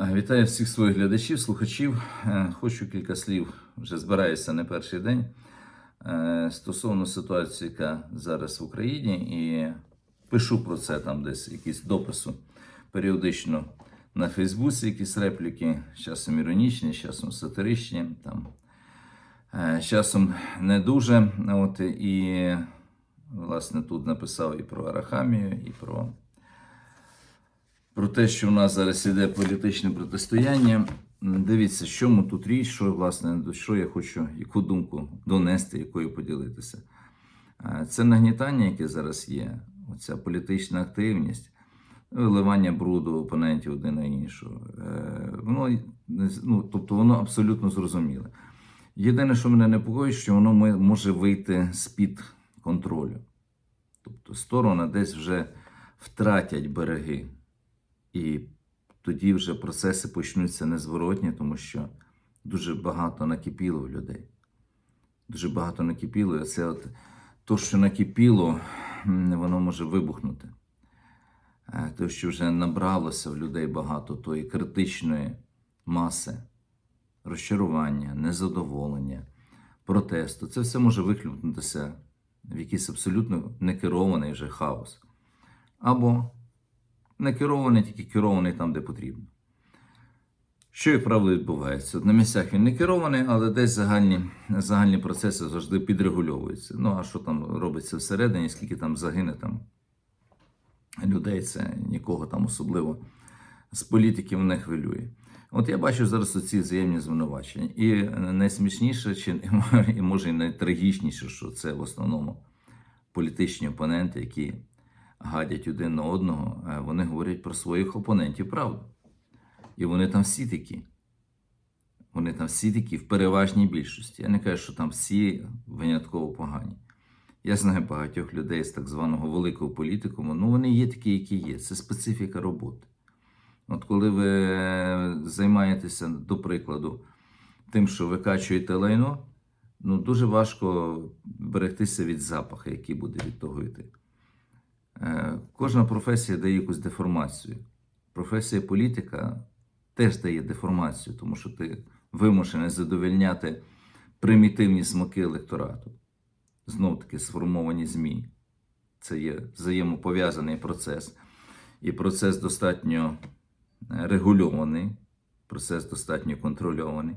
Е, Вітаю всіх своїх глядачів, слухачів. Е, Хочу кілька слів, вже збираюся не перший день е, стосовно ситуації, яка зараз в Україні, і пишу про це там десь якісь допису періодично на Фейсбуці, якісь репліки, часом іронічні, часом сатиричні, там, часом не дуже. От, і, власне, тут написав і про Арахамію, і про про те, що в нас зараз іде політичне протистояння. Дивіться, що ми тут річ, що власне до що я хочу, яку думку донести, якою поділитися. Це нагнітання, яке зараз є, оця політична активність, виливання бруду опонентів один на іншого. е, Воно ну, тобто воно абсолютно зрозуміле. Єдине, що мене непокоїть, що воно може вийти з-під контролю. Тобто сторони десь вже втратять береги. І тоді вже процеси почнуться незворотні, тому що дуже багато накипіло в людей. Дуже багато накипіло. І це от то, що накипіло, воно може вибухнути. Е, То, що вже набралося в людей багато тої критичної маси, розчарування, незадоволення, протесту. Це все може вихлюпнутися в якийсь абсолютно некерований вже хаос. Або не керований, тільки керований там, де потрібно. Що, як правило, відбувається? На місцях він не керований, але десь загальні, загальні процеси завжди підрегульовуються. Ну, а що там робиться всередині, скільки там загине там людей, це нікого там особливо з політиків не хвилює. От я бачу зараз оці взаємні звинувачення. І найсмішніше, чи і може і найтрагічніше, що це в основному політичні опоненти, які гадять один на одного, е, вони говорять про своїх опонентів правду. І вони там всі такі. Вони там всі такі в переважній більшості. Я не кажу, що там всі винятково погані. Я знаю багатьох людей з так званого великого політикуму, ну вони є такі, які є. Це специфіка роботи. От коли ви займаєтеся, до прикладу, тим, що викачуєте лайно, ну дуже важко берегтися від запаху, який буде від того йти. Е, Кожна професія дає якусь деформацію. Професія політика теж дає деформацію, тому що ти вимушений задовольняти примітивні смаки електорату. Знов таки сформовані ЗМІ. Це є взаємопов'язаний процес. І процес достатньо е, регульований, процес достатньо контрольований.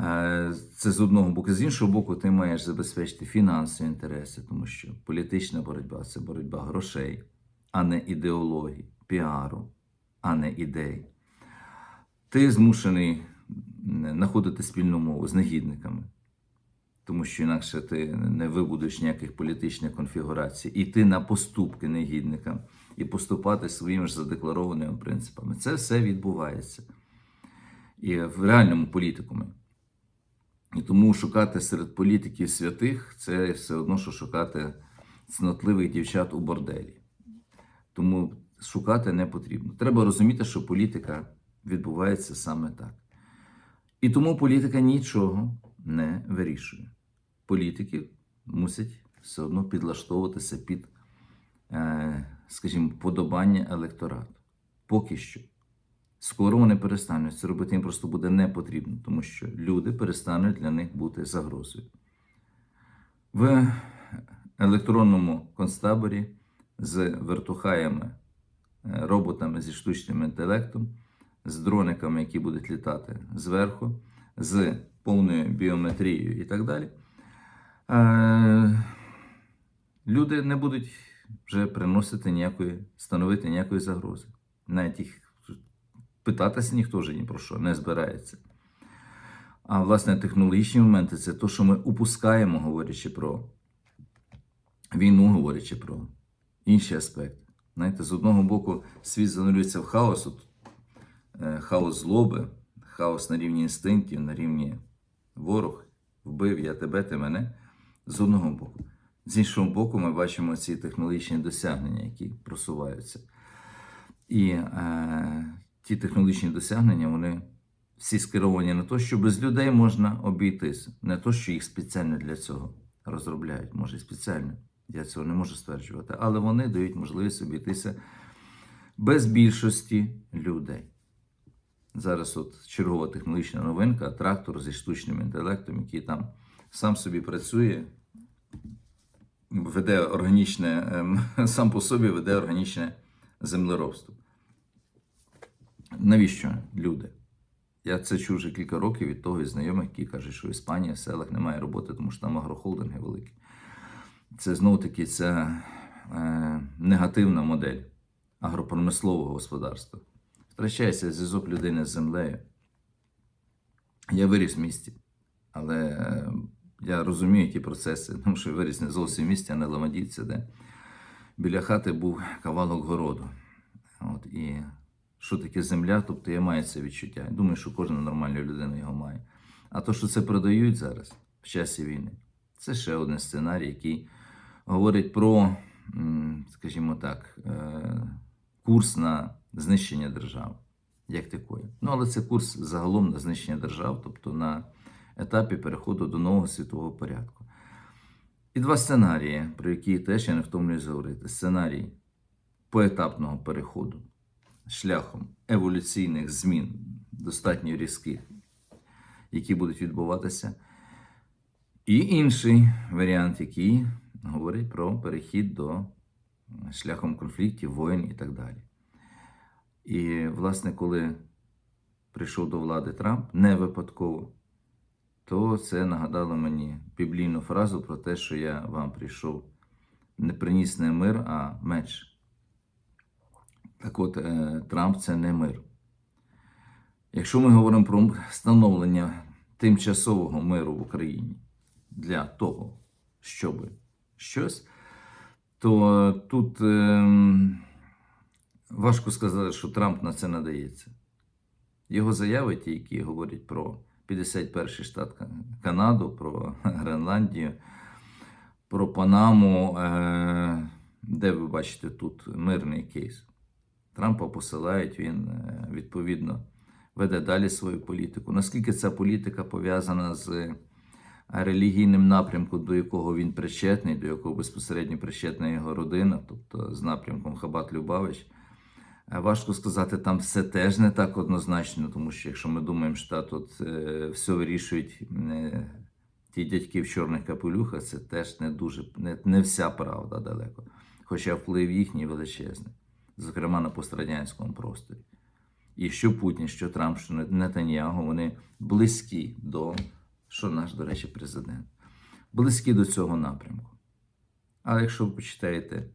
Е, Це з одного боку. З іншого боку, ти маєш забезпечити фінансові інтереси, тому що політична боротьба це боротьба грошей, а не ідеології, піару, а не ідей. Ти змушений знаходити спільну мову з негідниками, тому що інакше ти не вибудеш ніяких політичних конфігурацій, іти на поступки негідникам і поступати своїми ж задекларованими принципами. Це все відбувається і в реальному політикумі. І тому шукати серед політиків святих це все одно, що шукати цнотливих дівчат у борделі. Тому шукати не потрібно. Треба розуміти, що політика відбувається саме так. І тому політика нічого не вирішує. Політики мусять все одно підлаштовуватися під, е, скажімо, подобання електорату. Поки що. Скоро вони перестануть це робити, їм просто буде не потрібно, тому що люди перестануть для них бути загрозою. В електронному концтаборі з вертухаями, е, роботами зі штучним інтелектом, з дрониками, які будуть літати зверху, з повною біометрією і так далі. е, Люди не будуть вже приносити ніякої, становити ніякої загрози. Навіть їх питатися ніхто вже ні про що не збирається. А власне технологічні моменти це те, що ми упускаємо, говорячи про війну, говорячи про інші аспекти. Знаєте, з одного боку, світ занурюється в хаос, от, е, хаос злоби, хаос на рівні інстинктів, на рівні ворог, вбив я тебе, ти мене. З одного боку. З іншого боку, ми бачимо ці технологічні досягнення, які просуваються. І е, ті технологічні досягнення, вони всі скеровані на те, що без людей можна обійтися. Не то, що їх спеціально для цього розробляють, може і спеціально. Я цього не можу стверджувати, але вони дають можливість обійтися без більшості людей. Зараз от чергова технологічна новинка, трактор зі штучним інтелектом, який там сам собі працює, веде органічне, ем, сам по собі веде органічне землеробство. Навіщо люди? Я це чув вже кілька років від того із знайомих, які кажуть, що в Іспанії в селах немає роботи, тому що там агрохолдинги великі. Це знову таки ця е, негативна модель агропромислового господарства. Втрачається зв'язок людини з землею. Я виріс в місті, але е, я розумію ті процеси, тому що виріс не зовсім в місті, а на Ламадівці, де біля хати був кавалок городу. От, і що таке земля, тобто я маю це відчуття. Думаю, що кожна нормальна людина його має. А то, що це продають зараз в часі війни, це ще один сценарій, який говорить про, скажімо так, е, курс на знищення держави, як такої. Ну, але це курс загалом на знищення держав, тобто на етапі переходу до нового світового порядку. І два сценарії, про які теж я не втомлююсь говорити. Сценарій поетапного переходу шляхом еволюційних змін, достатньо різких, які будуть відбуватися. І інший варіант, який говорить про перехід до шляхом конфліктів, воєн і так далі. І, власне, коли прийшов до влади Трамп, не випадково, то це нагадало мені біблійну фразу про те, що я вам прийшов, не приніс не мир, а меч. Так от, е, Трамп це не мир. Якщо ми говоримо про встановлення тимчасового миру в Україні для того, щоб щось, то тут ем, важко сказати, що Трамп на це надається. Його заяви, ті, які говорять про 51-й штат Канаду, про Гренландію, про Панаму, е, де ви бачите тут мирний кейс. Трампа посилають, він е, відповідно веде далі свою політику. Наскільки ця політика пов'язана з е, релігійним напрямком, до якого він причетний, до якого безпосередньо причетна його родина, тобто з напрямком Хабат Любавич, е, важко сказати, там все теж не так однозначно, тому що якщо ми думаємо, що та тут все вирішують ті дядьки в чорних капелюхах, це теж не дуже не, не вся правда далеко. Хоча вплив їхній величезний зокрема на пострадянському просторі. І що Путін, що Трамп, що Нетаньягу, вони близькі до, що наш, до речі, президент, близькі до цього напрямку. Але якщо ви почитаєте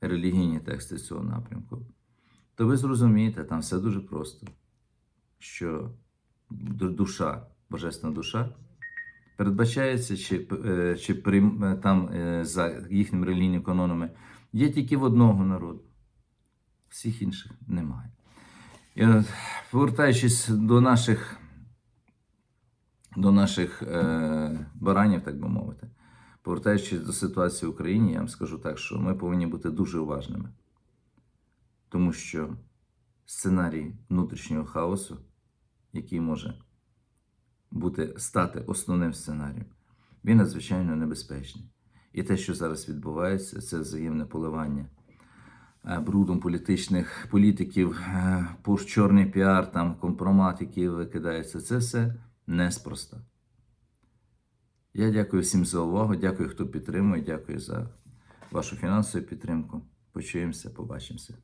релігійні тексти цього напрямку, то ви зрозумієте, там все дуже просто, що душа, божественна душа, передбачається, чи, е, чи е, там е, за їхніми релігійними канонами, є тільки в одного народу всіх інших немає. І от, повертаючись до наших, до наших е, баранів, так би мовити, повертаючись до ситуації в Україні, я вам скажу так, що ми повинні бути дуже уважними, тому що сценарій внутрішнього хаосу, який може бути стати основним сценарієм, він надзвичайно небезпечний. І те, що зараз відбувається, це взаємне поливання е, брудом політичних політиків, е, чорний піар, там компромат, який викидається, це все неспроста. Я дякую всім за увагу, дякую, хто підтримує, дякую за вашу фінансову підтримку. Почуємося, побачимося.